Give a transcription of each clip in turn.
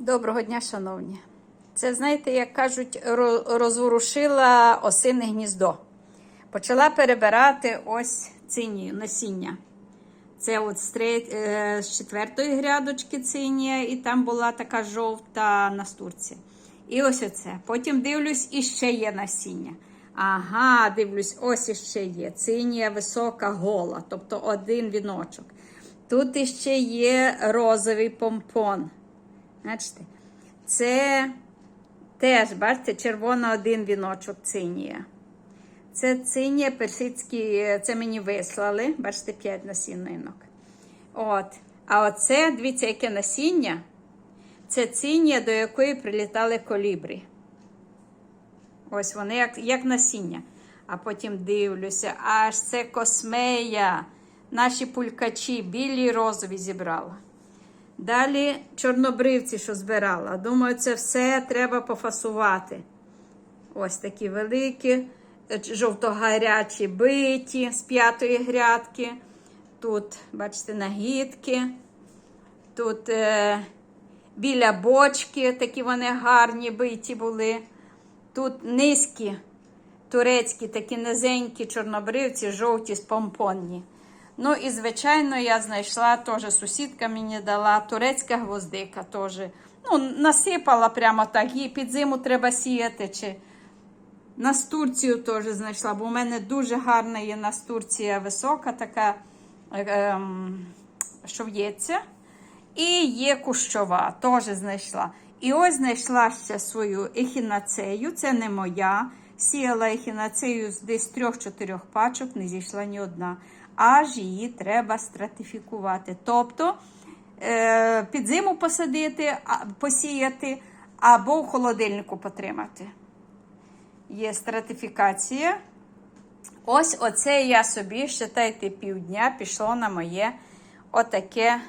Доброго дня, шановні. Це, знаєте, як кажуть, розворушила осине гніздо. Почала перебирати ось цинію, насіння. Це от з, тре- е, з четвертої грядочки цинія, і там була така жовта настурція. І ось оце. Потім дивлюсь, і ще є насіння. Ага, дивлюсь, ось іще є. Цинія висока гола, тобто один віночок. Тут іще є розовий помпон. Бачите? Це теж, бачите, червона один віночок цинія. Це цинія персидські, це мені вислали. Бачите, 5 насінинок. От. А оце, дивіться, яке насіння. Це цинія, до якої прилітали колібрі. Ось вони як, як насіння. А потім дивлюся, аж це космея. Наші пулькачі, білі і розові зібрала. Далі чорнобривці, що збирала. Думаю, це все треба пофасувати. Ось такі великі, е, жовтогарячі биті з п'ятої грядки. Тут, бачите, нагідки. Тут е, біля бочки такі вони гарні биті були. Тут низькі турецькі, такі низенькі чорнобривці, жовті помпонні. Ну і, звичайно, я знайшла теж сусідка мені дала турецька гвоздика теж. Ну, насипала прямо так, її під зиму треба сіяти. чи Настурцію теж знайшла, бо у мене дуже гарна є настурція висока, така, ем, що в'ється. І є кущова, теж знайшла. І ось знайшла ще свою ехінацею, це не моя. Сіяла ехінацею з десь трьох-чотирьох пачок, не зійшла ні одна. Аж її треба стратифікувати. Тобто е, під зиму посадити, посіяти або в холодильнику потримати. Є стратифікація. Ось оце я собі, считайте, півдня пішло на моє отаке.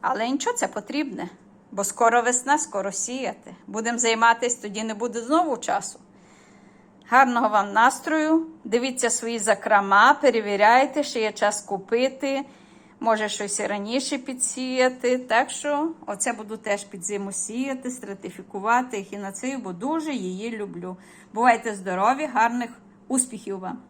Але нічого це потрібне, бо скоро весна, скоро сіяти. Будемо займатися, тоді не буде знову часу. Гарного вам настрою. Дивіться свої закрама, перевіряйте, ще є час купити. Може щось і раніше підсіяти. Так що оце буду теж під зиму сіяти, стратифікувати ехінацею, бо дуже її люблю. Бувайте здорові, гарних успіхів вам!